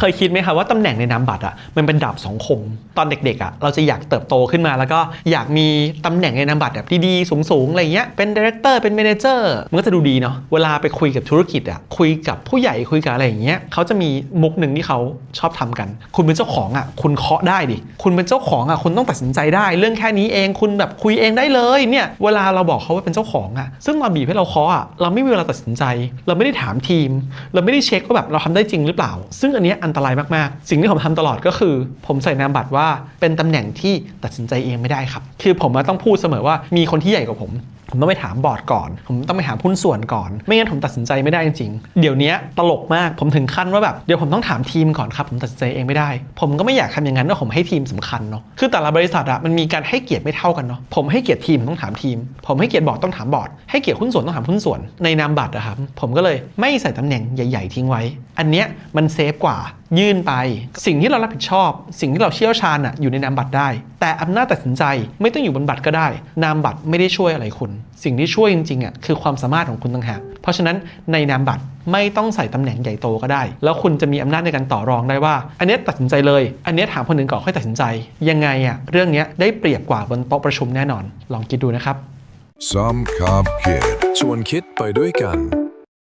เคยคิดไหมคะว่าตำแหน่งในนามบัตรอะมันเป็นดาบสองคม ตอนเด็กๆอะเราจะอยากเติบโตขึ้นมา แล้วก็อยากมีตำแหน่งในนามบัตรแบบดีๆสูงๆอะไรเงี้ยเป็นดีเรคเตอร์เป็นเมนเจอร์มันก็จะดูดีเนาะเวลาไปคุยกับธุรกิจอะคุยกับผู้ใหญ่คุยกับอะไรอย่างเงี้ยเขาจะมีมุกหนึ่งที่เขาชอบทำกัน คุณเป็นเจ้าของอะคุณเคาะได้ดิคุณเป็นเจ้าของอะคุณต้องตัดสินใจได้ เรื่องแค่นี้เองคุณแบบคุยเองได้เลยเนี่ยเวลาเราบอกเขาว่าเป็นเจ้าของอะซึ่งเราบีบให้เราเคาะอะเราไม่มีเวลาตัดสินใจ เราไม่ได้ถามทีม เราไม่ได้เช็คว่าแบบเราทำได้จริงหรือเปล่า ซึ่งอันเนี้ยอันันตรายมากๆ สิ่งที่ผมทำตลอดก็คือ ผมใส่นามบัตรว่าเป็นตำแหน่งที่ตัดสินใจเองไม่ได้ครับ คือผมต้องพูดเสมอว่ามีคนที่ใหญ่กว่าผมผมต้องไปถามบอร์ดก่อน ผมต้องไปหาหุ้นส่วนก่อน ไม่งั้นผมตัดสินใจไม่ได้จริงๆ เดี๋ยวนี้ตลกมาก ผมถึงขั้นว่าแบบ เดี๋ยวผมต้องถามทีมก่อนครับ ผมตัดสินใจเองไม่ได้ ผมก็ไม่อยากทำอย่างนั้นว่าผมให้ทีมสำคัญเนาะ คือแต่ละบริษัทอะมันมีการให้เกียรติไม่เท่ากันเนาะ ผมให้เกียรติทีมต้องถามทีม ผมให้เกียรติบอร์ดต้องถามบอร์ด ให้เกียรติหุ้นส่วนต้องถามหุ้นส่วน ในนามบัตรอะครับ ผมก็เลยไม่ใส่ตำแหน่งใหญ่ ๆ ทิ้งไว้ อันเนี้ยมันเซฟกว่า ยื่นไป สิ่งที่เรารับผิดชอบ สิ่งที่เราเชี่ยวชาญอะอยู่ในนามบัตรได้ แต่อำนาจตัดสินใจไม่ต้องอยู่บนบัตรก็ได้ นามบัตรไม่ได้ช่วยอะไรคุณ สิ่งที่ช่วยจริงๆอะคือความสามารถของคุณต่างหากเพราะฉะนั้นในนามบัตรไม่ต้องใส่ตำแหน่งใหญ่โตก็ได้ แล้วคุณจะมีอำนาจในการต่อรองได้ว่า อันนี้ตัดสินใจเลย อันนี้ถามคนอื่นก่อนค่อยตัดสินใจ ยังไงอะเรื่องนี้ได้เปรียบกว่าบนโต๊ะประชุมแน่นอน ลองคิดดูนะครับ Some Cobb Kid. ชวนคิดไปด้วยกัน